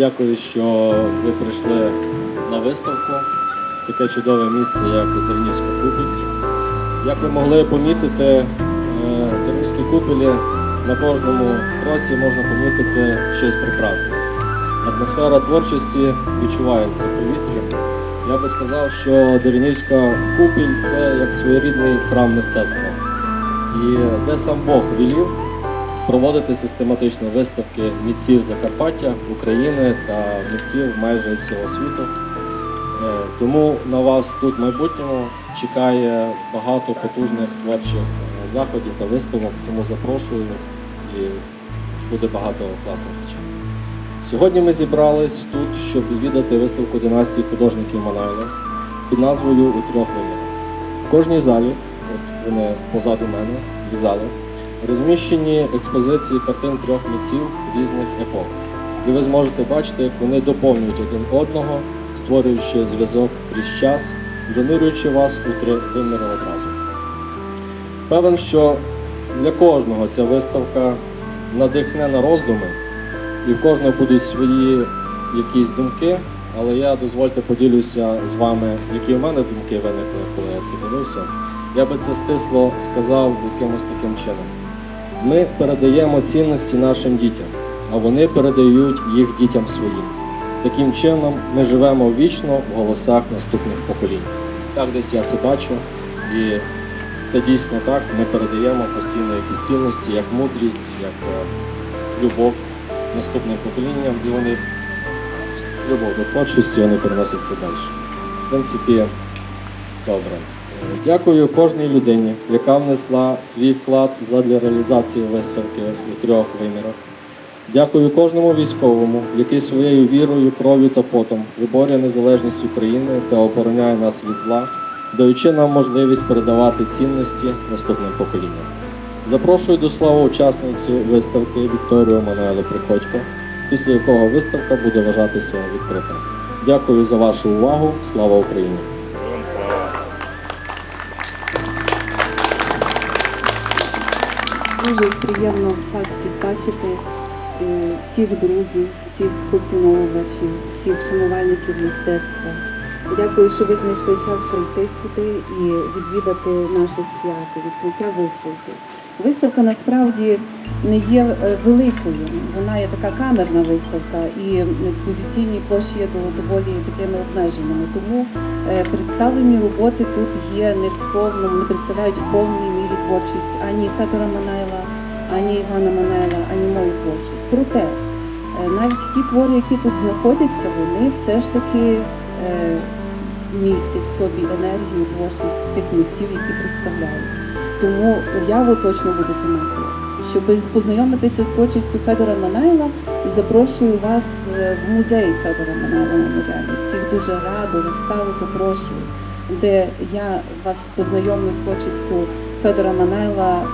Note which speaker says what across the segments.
Speaker 1: Дякую, що ви прийшли на виставку в таке чудове місце, як Тернівська купіль. Як ви могли помітити, е, в Тернівській на кожному кроці можна помітити щось прекрасне. Атмосфера творчості відчувається в повітрі. Я би сказав, що Деренівська купіль це як своєрідний храм мистецтва. І де сам Бог велів проводити систематичні виставки митців Закарпаття, України та митців майже з всього світу. Е, Тому на вас тут в майбутньому чекає багато потужних творчих е, заходів та виставок, тому запрошую і буде багато класних речей. Сьогодні ми зібрались тут, щоб відвідати виставку династії художників Манайла під назвою У трьох вимірах. В кожній залі, от вони позаду мене, дві зали, розміщені експозиції картин трьох митців різних епох. І ви зможете бачити, як вони доповнюють один одного, створюючи зв'язок крізь час, занурюючи вас у три виміри одразу. Певен, що для кожного ця виставка надихне на роздуми, і в кожного будуть свої якісь думки, але я дозвольте поділюся з вами, які в мене думки виникли, коли я це дивився. Я би це стисло сказав якимось таким чином. Ми передаємо цінності нашим дітям, а вони передають їх дітям своїм. Таким чином ми живемо вічно в голосах наступних поколінь. Так десь я це бачу, і це дійсно так. Ми передаємо постійно якісь цінності, як мудрість, як е, любов наступним поколінням, і вони любов до творчості, вони переносять це далі. В принципі, добре. Е, Дякую кожній людині, яка внесла свій вклад задля реалізації виставки у трьох вимірах. Дякую кожному військовому, який своєю вірою, кров'ю та потом виборює незалежність України та обороняє нас від зла, даючи нам можливість передавати цінності наступним поколінням. Запрошую до слова учасницю виставки Вікторію Мануелу Приходько, після якого виставка буде вважатися відкритою. Дякую за вашу увагу. Слава Україні!
Speaker 2: Дуже приємно вас всіх бачити, е, всіх друзів, всіх поціновувачів, всіх шанувальників мистецтва. Дякую, що ви знайшли час прийти сюди і відвідати наше свято, відкриття виставки. Виставка насправді не є е, великою, вона є така камерна виставка, і експозиційні площі є доволі такими обмеженими. Тому е, представлені роботи тут є не в повному, не представляють в повній творчість ані Федора Манайла, ані Івана Манайла, ані мою творчість. Проте е, навіть ті твори, які тут знаходяться, вони все ж таки е, містять в собі енергію, творчість тих митців, які представляють. Тому уяву точно будете мати. Щоб познайомитися з творчістю Федора Манайла, запрошую вас е, в музей Федора Манайла меморіальний. Всіх дуже радо, ласкаво запрошую, де я вас познайомлю з творчістю Федора Манайла е,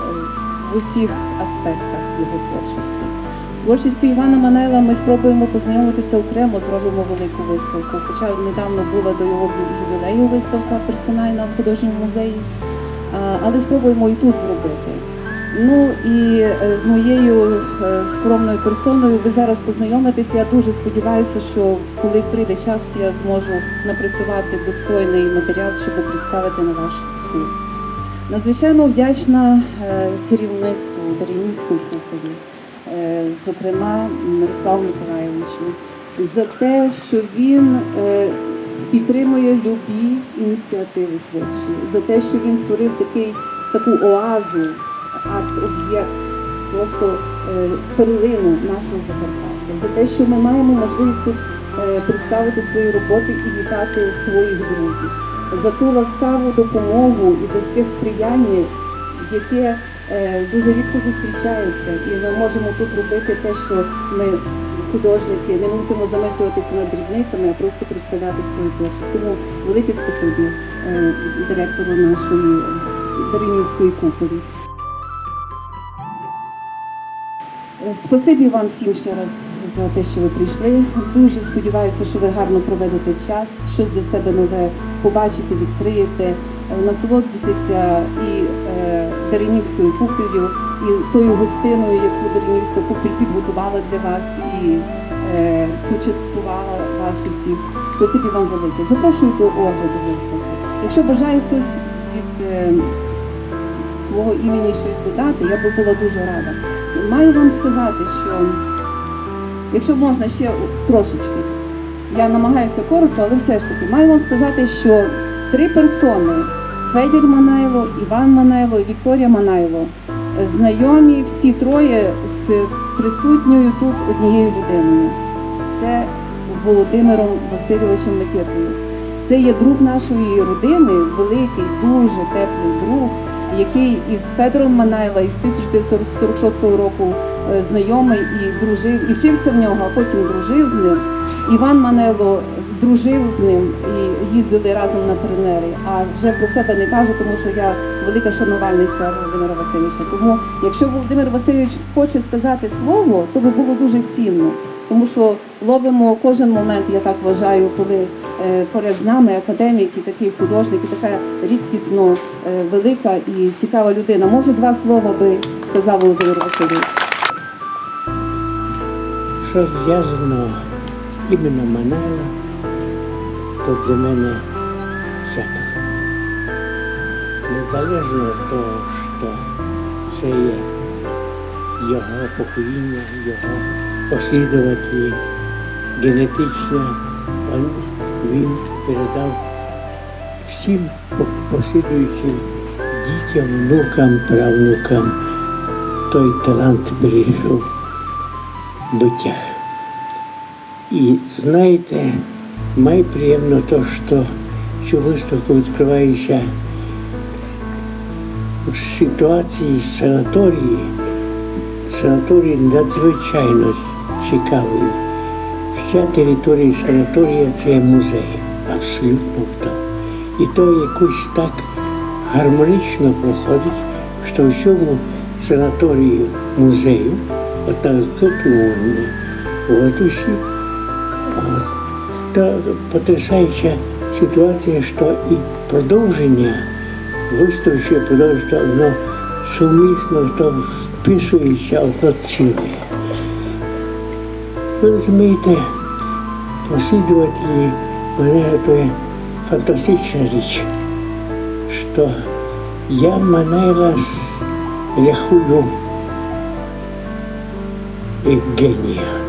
Speaker 2: в усіх аспектах його творчості. З творчістю Івана Манайла ми спробуємо познайомитися окремо, зробимо велику виставку. Хоча недавно була до його ювілею виставка персональна в художньому музеї. Але спробуємо і тут зробити. Ну і е, з моєю е, скромною персоною ви зараз познайомитесь. Я дуже сподіваюся, що колись прийде час, я зможу напрацювати достойний матеріал, щоб представити на ваш суд. Надзвичайно вдячна е, керівництву Даринівської куполі, е, зокрема Мирославу Миколаївичу, за те, що він е, підтримує любі ініціативи творчі, за те, що він створив такий, таку оазу, арт-об'єкт, просто е, перлину нашого Закарпаття, за те, що ми маємо можливість тут представити свої роботи і вітати своїх друзів, за ту ласкаву допомогу і таке сприяння, яке е, дуже рідко зустрічається, і ми можемо тут робити те, що ми художники не мусимо замислюватися над дрібницями, а просто представляти свою творчість. Тому велике спасибі е, директору нашої Даринівської куполі. Е, Спасибі вам всім ще раз за те, що ви прийшли. Дуже сподіваюся, що ви гарно проведете час, щось для себе нове побачите, відкриєте, е, насолодитеся і е, Даринівською купелью, і тою гостиною, яку Даринівська купель підготувала для вас, і е, почастувала вас усіх. Спасибі вам велике. Запрошую до огляду виставки. Якщо бажає хтось від свого імені щось додати, я би була дуже рада. Маю вам сказати, що якщо можна ще трошечки, я намагаюся коротко, але все ж таки маю вам сказати, що три персони Федір Манайло, Іван Манайло і Вікторія Манайло знайомі всі троє з присутньою тут однією людиною. Це Володимиром Васильовичем Микитою. Це є друг нашої родини, великий, дуже теплий друг, який із Федором Манайло із 1946 року е, знайомий і дружив, і вчився в нього, а потім дружив з ним. Іван Манело дружив з ним і їздили разом на пленери. А вже про себе не кажу, тому що я велика шанувальниця Володимира Васильовича. Тому, якщо Володимир Васильович хоче сказати слово, то би було дуже цінно. Тому що ловимо кожен момент, я так вважаю, коли е, поряд з нами академік і такий художник, і така рідкісно е, велика і цікава людина. Може, два слова би сказав Володимир Васильович.
Speaker 3: Що зв'язано з іменем Манайла, то для мене свято. Незалежно від того, що це є його покоління, його послідователі, генетично, він передав всім по- послідуючим дітям, внукам, правнукам той талант бережу буття. І знаєте, май приємно то, що цю виставку відкривається у ситуації санаторії. Санаторій надзвичайно цікавий. Вся територія санаторія це музей, абсолютно то. І то якось так гармонічно проходить, що в цьому санаторії музею, от на відкритому воздусі, от, та потрясаюча ситуація, що і продовження виставче продовження, воно сумісно то вписується одно ціле. Ви розумієте, послідователі мене то є фантастична річ, що я Манайла рахую як генія.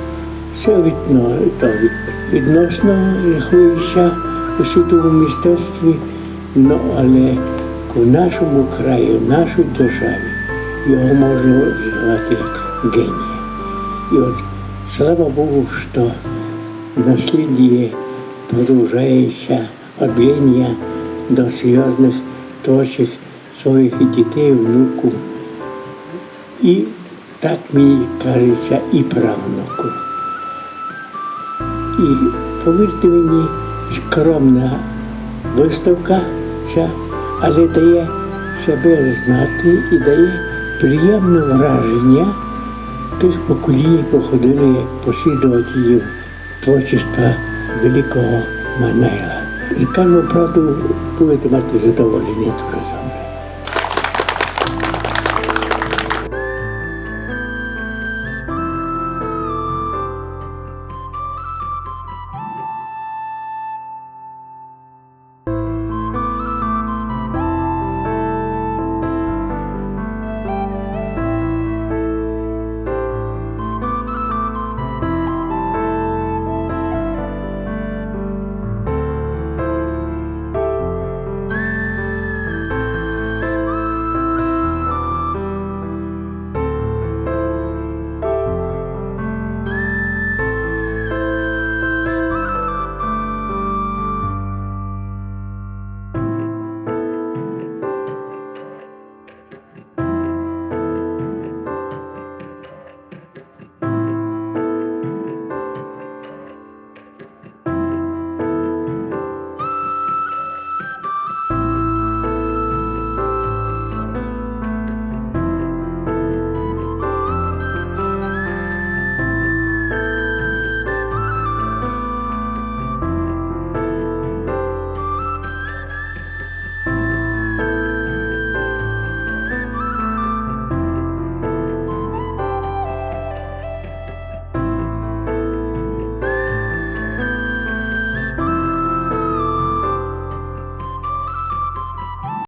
Speaker 3: Це відно, то від, відносно рахується у світовому мистецтві, ну, але в нашому краї, в нашій державі його можна визнавати як генія. І от слава Богу, що наслідие продовжується від генія до серйозних творчих своїх дітей, внуків. І так мені кажеться і правнуку. І повірте мені, скромна виставка ця, але дає себе знати і дає приємне враження тих поколінь які проходили як послідователів творчества великого Манайла. Скажу правду, будете мати задоволення дуже.